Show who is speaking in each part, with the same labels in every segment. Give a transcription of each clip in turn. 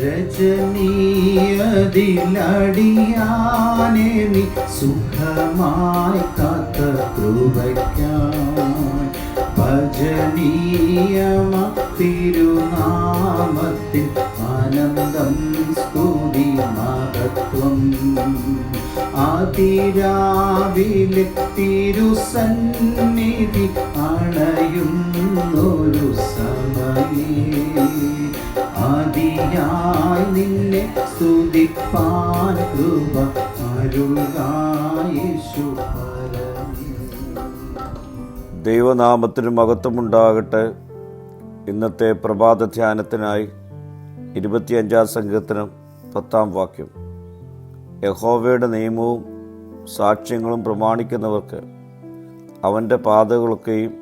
Speaker 1: രജനീയതിലടിയാനെ സുഖമായി കാത്ത കൃപയ്ക്കായി. ഭജനീയമ തിരുനാമത്തിൽ ആനന്ദം സ്തുതി മഹത്വം. അതിരാവിലെ തിരുസന്നിധി അണയുന്നൊരു സമയേ
Speaker 2: ദൈവനാമത്തിന് മഹത്വമുണ്ടാകട്ടെ. ഇന്നത്തെ പ്രഭാത ധ്യാനത്തിനായി ഇരുപത്തിയഞ്ചാം സംഘത്തിനും പത്താം വാക്യം. യഹോവയുടെ നിയമവും സാക്ഷ്യങ്ങളും പ്രമാണിക്കുന്നവർക്ക് അവന്റെ പാതകളൊക്കെയും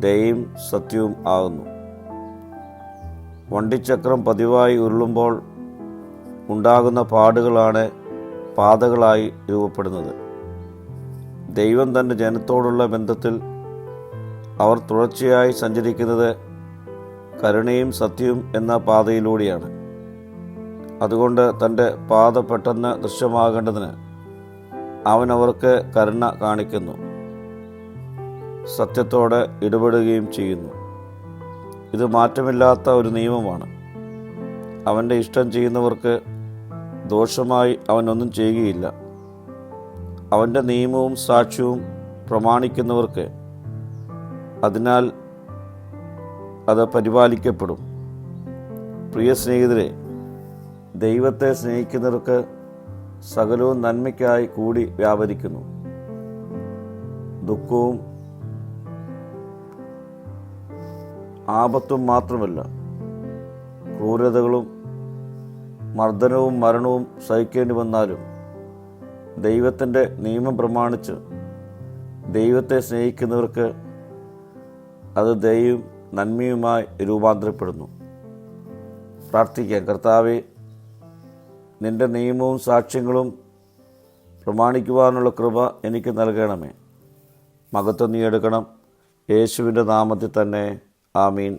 Speaker 2: ദയയും സത്യവും ആകുന്നു. വണ്ടിച്ചക്രം പതിവായി ഉരുളുമ്പോൾ ഉണ്ടാകുന്ന പാടുകളാണ് പാതകളായി രൂപപ്പെടുന്നത്. ദൈവം തന്റെ ജനത്തോടുള്ള ബന്ധത്തിൽ അവർ തുടർച്ചയായി സഞ്ചരിക്കുന്നത് കരുണയും സത്യവും എന്ന പാതയിലൂടെയാണ്. അതുകൊണ്ട് തന്റെ പാത പെട്ടെന്ന് ദൃശ്യമാകേണ്ടതിന് അവൻ അവർക്ക് കരുണ കാണിക്കുന്നു. സത്യത്തോടെ ഇടപെടുകയും ചെയ്യുന്നു. ഇത് മാറ്റമില്ലാത്ത ഒരു നിയമമാണ്. അവന്റെ ഇഷ്ടം ചെയ്യുന്നവർക്ക് ദോഷമായി അവനൊന്നും ചെയ്യുകയില്ല. അവന്റെ നിയമവും സാക്ഷ്യവും പ്രമാണിക്കുന്നവർക്ക് അതിനാൽ അത് പരിപാലിക്കപ്പെടും. പ്രിയ സ്നേഹിതരെ ദൈവത്തെ സ്നേഹിക്കുന്നവർക്ക് സകലവും നന്മയ്ക്കായി കൂടി വ്യാപരിക്കുന്നു. ദുഃഖവും ആപത്തും മാത്രമല്ല ക്രൂരതകളും മർദ്ദനവും മരണവും സഹിക്കേണ്ടി വന്നാലും ദൈവത്തിന്റെ നിയമം പ്രമാണിച്ച് ദൈവത്തെ സ്നേഹിക്കുന്നവർക്ക് അത് ദയവും നന്മയുമായി രൂപാന്തരപ്പെടുന്നു. പ്രാർത്ഥിക്കാം കർത്താവെ നിന്റെ നിയമവും സാക്ഷ്യങ്ങളും പ്രമാണിക്കുവാനുള്ള കൃപ എനിക്ക് നൽകണമേ. മകത്വം നീ എടുക്കണം. യേശുവിന്റെ നാമത്തിൽ തന്നെ. ആമീൻ.